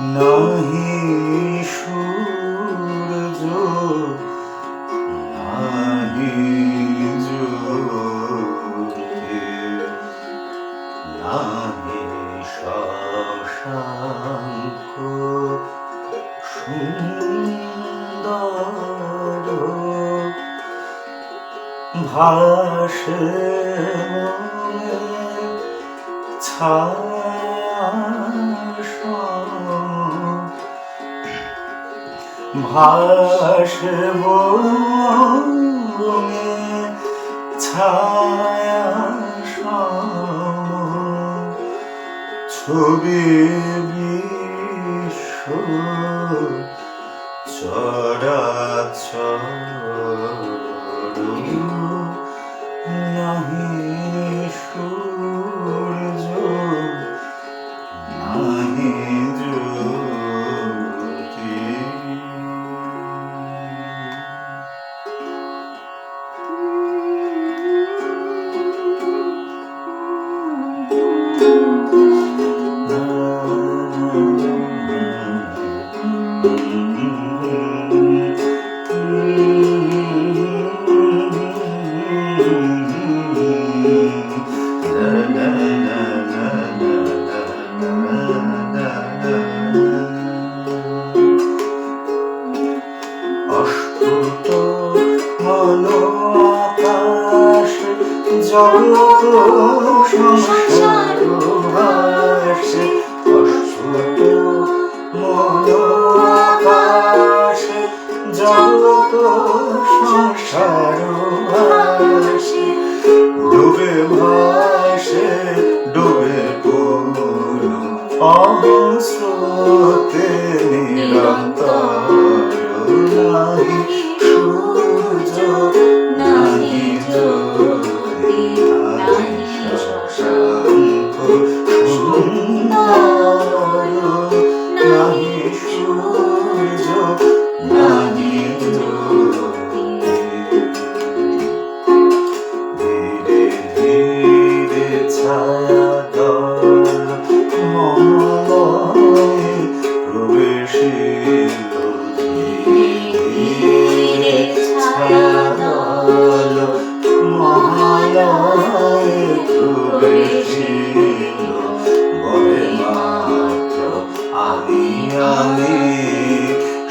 নাহি সূর্য নাহি জ্যোতি নাহি শশাঙ্ক সুন্দর। মনে ছায়া ভাসে মনে ছায়া ছবি বিশ্ব নাহি সূর্য সংসার ভাসে অস্ফুট মনো আকাশ জগৎ সংসার ভাসে ডুবে ভাসে ডুবে পূর্ণ অস্রোতে নিরন্তর নাহি সূর্য আমি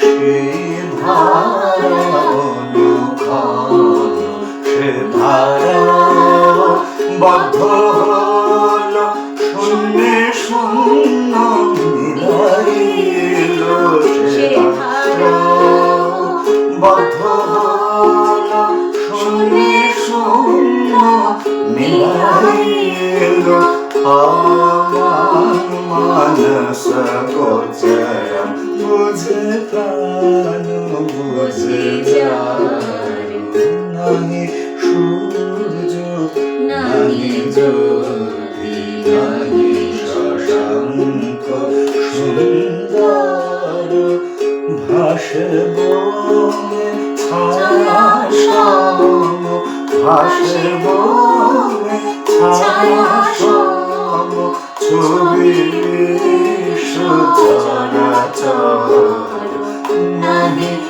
সেই ধারা অনুক্ষণ সে ধারা বদ্ধ হল শূন্যে শূন্য মিলাইল সে ধারা বদ্ধ হল শূন্যে শূন্য মিলাইল। আমার মানস গোচরম বুঝে প্রাণ বুঝে যারু নাহি সূর্য নাহি জ্যোতি নাহি শশাঙ্ক সুন্দর ভাসে বনে ছায়া সম ভাসে বনে ছায়া ছবি সুচরাচর নাহি